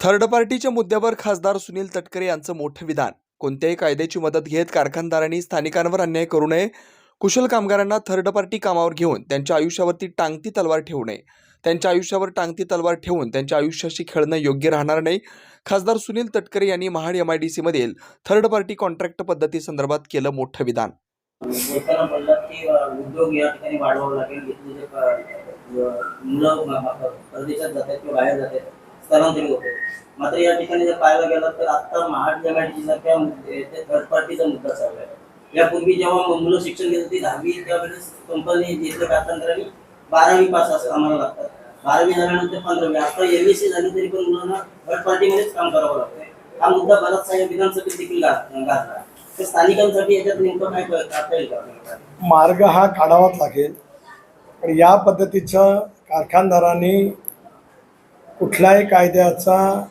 Third पार्टीच्या मुद्द्यावर खासदार सुनील तटकरे यांचं मोठं विधान. कोणत्याही कायद्याची मदत घेत कारखानदारांनी स्थानिकांवर अन्याय करू नये कुशल कामगारांना थर्ड पार्टी कामावर घेऊन त्यांच्या आयुष्यावरती टांगती तलवार ठेवू नये. त्यांच्या आयुष्यावर टांगती तलवार ठेवून त्यांच्या आयुष्याशी खेळणं योग्य राहणार नाही. खासदार सुनील तटकरे यांनी महाड एम आय डी सीमधील थर्ड पार्टी कॉन्ट्रॅक्ट पद्धतीसंदर्भात केलं मोठं विधान. उद्योग या ठिकाणी वाढवावं लागेल. परदेशात जातात किंवा बाहेर जातात. स्थलांतरित होते. मात्र या ठिकाणी जर पाहायला गेलं तर आता महाड एमआयटी सारख्या मुद्दे- थर्ड पार्टीचा मुद्दा चालू आहे. यापूर्वी जेव्हा मुलं शिक्षण घेत होती दहावी त्यावेळेस कंपनी घेतलं कारखानदारांनी बारावी पास असं आम्हाला लागतात बारावी झाल्यानंतर पंधरावी आता एम एस सी झाली तरी पण मुलांना थर्ड पार्टीमध्येच काम करावं लागतं. हा मुद्दा बराचसा या विधानसभेत देखील गाजला तर स्थानिकांसाठी याच्यात नेमकं काय करता येईल का मार्ग हा काढावाच लागेल. पण या पद्धतीचं कारखानदारांनी कुठल्याही कायद्याचा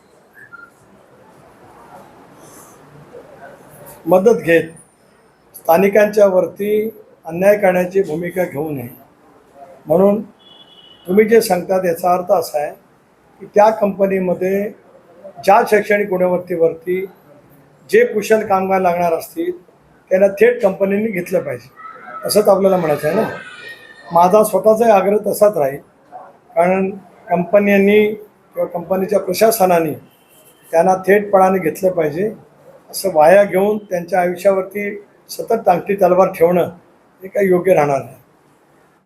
मदत घेत स्थानिकांच्या वरती अन्याय करण्याची भूमिका घेऊ नये. म्हणून तुम्ही जे सांगतात याचा अर्थ असा आहे की त्या कंपनीमध्ये ज्या शैक्षणिक गुणवत्तेवरती जे कुशल कामगार लागणार असतील त्यांना थेट कंपनीने घेतलं पाहिजे. असंच आपल्याला म्हणायचं आहे ना? माझा स्वतःचाही आग्रह तसाच राहील. कारण कंपन्यांनी किंवा कंपनीच्या प्रशासनाने त्यांना थेटपणाने घेतलं पाहिजे. असं वाया घेऊन त्यांच्या आयुष्यावरती सतत टांगती तलवार ठेवणं हे काही योग्य राहणार नाही.